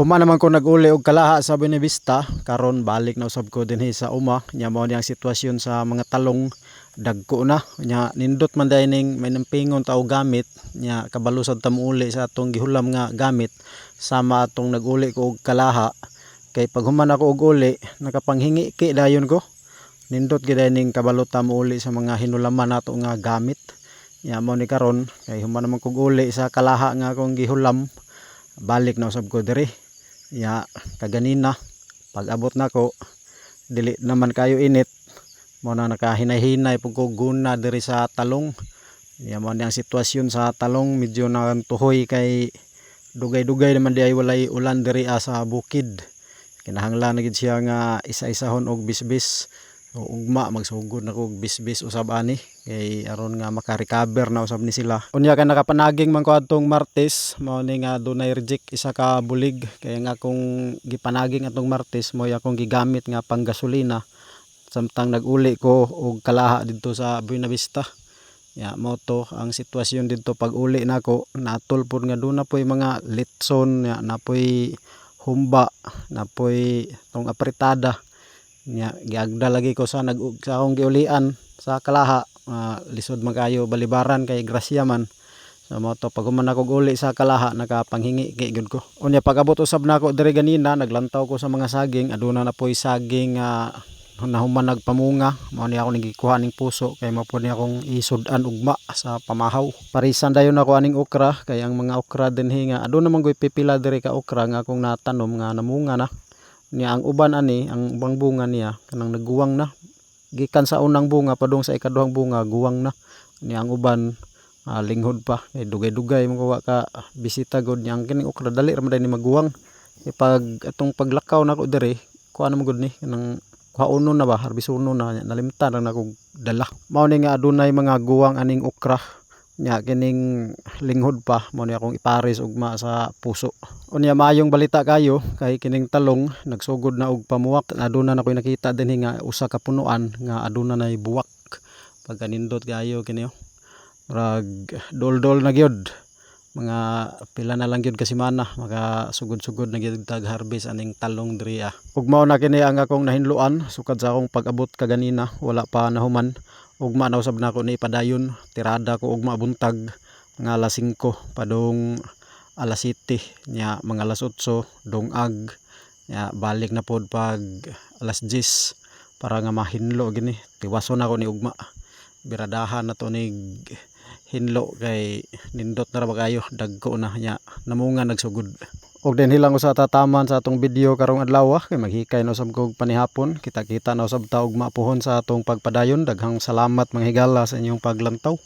Huma naman ko nag-uli og kalaha sa Benevista karon balik na usab ko dinhi sa uma. Nya mao ni ang sitwasyon sa mga talong dagko na. Nya nindot man dai ning may nampingon ta og gamit. Nya kabalo sad ta uli sa atong gihulam nga gamit. Sama atong nag-uli ko og kalaha. Kay pag human ako og uli nakapanghingi ki dayon ko. Nindot gid ning kabalo ta uli sa mga hinulaman nato nga gamit. Nya mao ni karon kay human naman kog uli sa kalaha nga akong gihulam. Balik na usab ko diri ya kaganina pag abot na ko dili naman kayo init. Mo na nakahinay-hinay ko guna diri sa talong. Ya mo ang sitwasyon sa talong. Medyo na tuhoy kay dugay-dugay naman di ay walay ulan diri ah, sa bukid. Kinahanglan na gid siya nga isa-isahon og bisbis ugma magsugod na kog bisbis usab ani. Kay aron nga maka-recover na usab ni sila. Unya ka nakapanaging man ko adtong martes mao ni nga dunay reject isa ka bulig. Kay nga akong gipanaging atong martes mo akong gigamit nga pang gasolina samtang naguli ko og kalaha didto sa Buena Vista ya mo to ang sitwasyon didto pag uli nako. Natol pod nga na po'y mga litson ya napoy humba napoy tong apritada nya giagda lagi ko sa nag sa akong giulian sa kalaha. Ah, lisod man kayo balibaran kay grasya man. So mo to pag human ako uli sa kalaha nakapanghingi kay gud ko. Unya pag abot usab nako diri ganina naglantaw ko sa mga saging. Aduna na po'y saging nga nahuman nagpamunga. Mao ni ako nagikuha ning puso kay mao ni akong isud-an ugma sa pamahaw. Parisan dayon ako aning okra kay ang mga okra dinhi nga aduna man koy pipila diri ka okra nga akong natanom nga namunga na niya ang uban ani ang ubang bunga niya kanang naguwang na. Gikan sa unang bunga padung sa ikaduhang bunga guwang na. Niya ang uban ah, linghod pa. Kay dugay-dugay mo kuha ka bisita gud niya. Ang kining okra dali ra ni maguwang. Kay pag atong paglakaw nako diri kuha na mo gud ni kanang kuha uno na ba harbis uno na nalimtan na kog dala. Mao ni nga adunay mga guwang aning okra nya kining linghod pa mo ni akong ipares ugma sa puso. Unya maayong balita kayo kay kining talong nagsugod na og pamuwak. Aduna na koy nakita dinhi nga usa ka punuan nga aduna nay buwak. Pagkanindot kayo kini oh. Murag dol-dol na gyud. Mga pila na lang gyud ka semana maka sugod-sugod na gyud tag harvest aning talong diri ah. Ug mao na kini ang akong nahinluan sukad sa akong pag-abot kaganina wala pa nahuman ugma na usab na ako ni padayon tirada ko ugma buntag nga alas 5 padong alas 7 nya mga alas 8 dongag nya balik na pod pag alas 10 para nga mahinlo gini. Tiwason ako ni ugma. Biradahan na to ni hinlo kay nindot na ra ba kayo? Dagko na nya. Namunga nagsugod og din hilang usa tataman sa atong video karong adlaw ah, kay maghikay na usab kog panihapon. Kita-kita na usab ta og mapuhon sa atong pagpadayon. Daghang salamat mga higala sa inyong paglantaw